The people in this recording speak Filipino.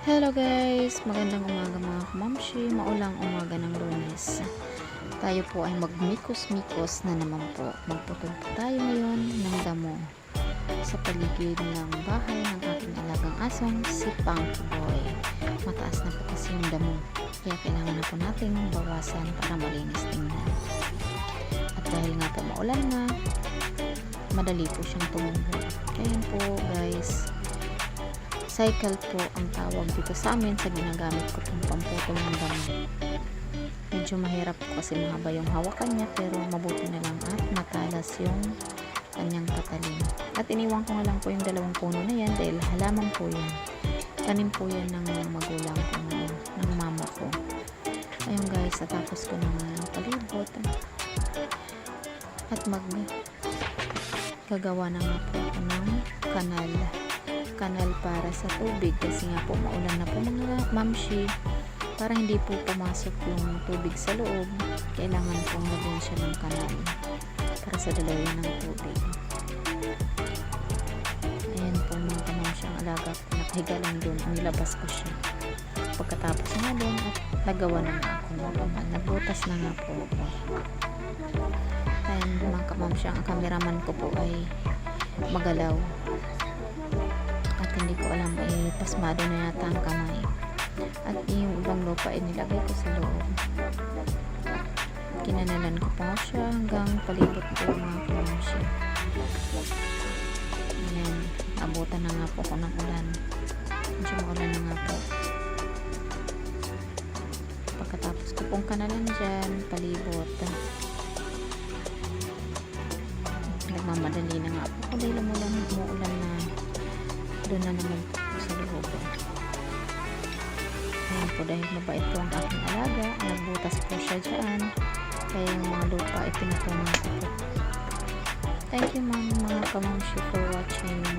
Hello guys! Magandang umaga mga kamamshi. Maulang umaga ng lunes. Tayo po ay magmikos-mikos na naman po. Magputol po tayo ngayon ng damo sa paligid ng bahay ng aking alagang asong si Punky Boy. Mataas na po kasi yung damo. Kaya kailangan na po natin bawasan para malinis tingnan. At dahil nga po maulan na, madali po siyang tumubo. Kaya po guys, cycle po ang tawag dito sa amin sa ginagamit ko pong pamputol ng damo. Medyo mahirap po kasi mahaba yung hawakan niya pero mabuti na lang at matalas yung kanyang patalim. At iniwan ko nga lang po yung dalawang puno na yan dahil halaman po yan. Tanim po yan ng magulang ko ng mama ko. Ayun guys, natapos ko na nga palibot. At mag gagawa na nga po ako ng kanal kanal para sa tubig kasi nga po maulan na po mga mamshi para hindi po pumasok yung tubig sa loob. Kailangan pong lagyan siya ng kanal para sa dalawin ng tubig. Ayan po mga kamamshi ang alaga ko. Nakahiga lang doon. Nilabas ko siya. Pagkatapos nga doon at nagawa na nga ako mga nagbutas na nga po ako. Ayan mga kamamshi ang cameraman ko po ay magalaw at hindi ko alam eh pasmado na yata ang kamay. At yung ibang lupa ay nilagay ko sa loob. Kinanalan ko pa siya hanggang palibot ko mga kamamshi ayan abutan na nga po ako ng ulan. Medyo maulan na nga po. Pagkatapos ko pong kanalan dyan palibot. Nagmamadali na nga po ako dahil umulan umuulan na doon na naman po sa loob. Ayan po dahil mabait po ang aking alaga. Nagbutas po siya dyan. Kaya yung mga lupa ay pinutunan ko po. Thank you ma'am mga kamamshi for watching.